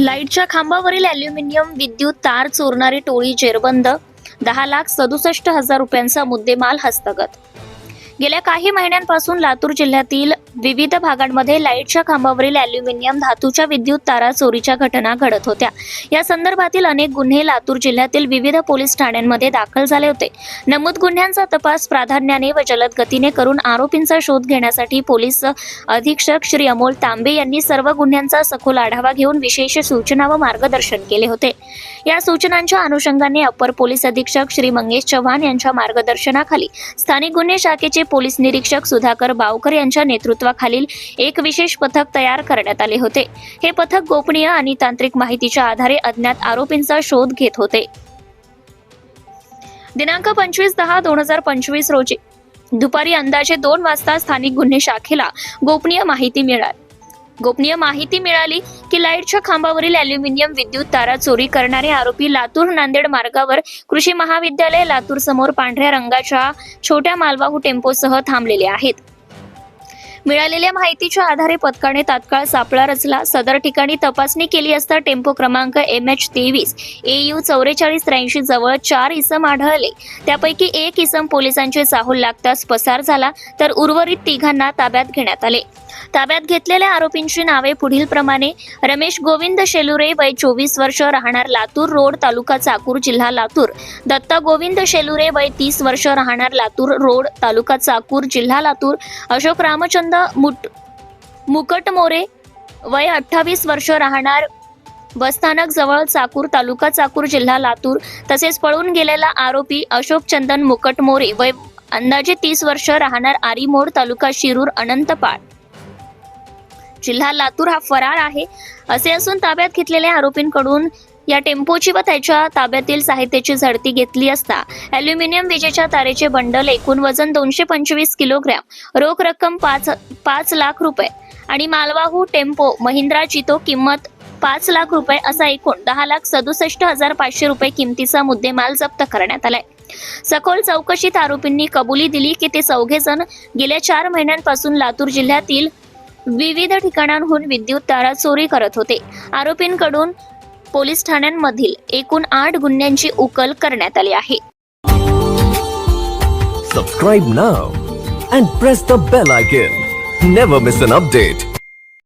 लाईटच्या खांबावरील अॅल्युमिनियम विद्युत तार चोरणारी टोळी जेरबंद दहा लाख सदुसष्ट हजार रुपयांचा मुद्देमाल हस्तगत गेल्या काही महिन्यांपासून लातूर जिल्ह्यातील विविध भागांमध्ये लाईटच्या खांबावरील अॅल्युमिनियम धातूच्या विद्युत तारा चोरीच्या घटना घडत होत्या. या संदर्भातील अनेक गुन्हे लातूर जिल्ह्यातील विविध पोलीस ठाण्यांमध्ये दाखल झाले होते. नमूद गुन्ह्यांचा तपास प्राधान्याने व जलद गतीने करून आरोपींचा शोध घेण्यासाठी पोलीस अधीक्षक श्री अमोल तांबे यांनी सर्व गुन्ह्यांचा सखोल आढावा घेऊन विशेष सूचना व मार्गदर्शन केले होते. या सूचनांच्या अनुषंगाने अप्पर पोलीस अधीक्षक श्री मंगेश चव्हाण यांच्या मार्गदर्शनाखाली स्थानिक गुन्हे शाखेचे पोलीस निरीक्षक सुधाकर बावकर यांच्या नेतृत्वाखालील एक विशेष पथक तयार करण्यात आले होते. हे पथक गोपनीय आणि तांत्रिक माहितीच्या आधारे अज्ञात आरोपींचा शोध घेत होते. दिनांक पंचवीस दहा दोन हजार पंचवीस रोजी दुपारी अंदाजे दोन वाजता स्थानिक गुन्हे शाखेला गोपनीय माहिती मिळाली. गोपनीय माहिती मिळाली की लाईटच्या खांबावरील अॅल्युमिनियम विद्युत तारा चोरी करणारे आरोपी लातूर नांदेड मार्गावर कृषी महाविद्यालय लातूर समोर पांढऱ्या रंगाच्या छोट्या मालवाहू टेम्पोसह थांबलेले आहेत. मिळालेल्या माहितीच्या आधारे पथकाने तात्काळ सापळा रचला. सदर ठिकाणी तपासणी केली असता टेम्पो क्रमांक एम एच तेवीस ए यू चौवेचाळीस त्र्याऐंशी जवळ चार इसम आढळले. त्यापैकी एक इसम पोलिसांचे चाहूल लागताच पसार झाला तर उर्वरित तिघांना ताब्यात घेण्यात आले. ताब्यात घेतलेल्या आरोपींची नावे पुढील प्रमाणे रमेश गोविंद शेलुरे वय चोवीस वर्ष राहणार लातूर रोड तालुका चाकूर जिल्हा लातूर. दत्ता गोविंद शेलुरे वय तीस वर्ष राहणार लातूर रोड तालुका चाकूर जिल्हा लातूर. अशोक आनंद मुट मुकटमोरे वय अठ्ठावीस वर्ष राहणार बसस्थानक जवळ चाकूर तालुका चाकूर जिल्हा लातूर तसेच पळून गेलेला आरोपी अशोक चंदन मुकटमोरे वय अंदाजे तीस वर्ष राहणार आरीमोड तालुका शिरूर अनंतपाळ. जिल्हा लातूर हा फरार आहे असे असून ताब्यात घेतलेल्या आरोपींकडून या टेम्पोची व त्याच्या ताब्यातील साहित्याची झडती घेतली असता अल्युमिनियम विजेच्या तारेचे बंडल एकूण वजन दोनशे पंचवीस किलोग्रॅम रोख रक्कम पाच पाच लाख रुपये आणि मालवाहू टेम्पो महिंद्रा चितो किंमत पाच लाख रुपये असा एकूण दहा लाख सदुसष्ट हजार पाचशे रुपये किमतीचा मुद्देमाल जप्त करण्यात आलाय. सखोल चौकशीत आरोपींनी कबुली दिली की ते चौघे जण गेल्या चार महिन्यांपासून लातूर जिल्ह्यातील विविध ठिकाणांहून विद्युत तारा चोरी करत होते. आरोपींकडून पोलीस ठाण्यांमधील एकूण आठ गुन्ह्यांची उकल करण्यात आली आहे. Subscribe now and press the bell icon never miss an update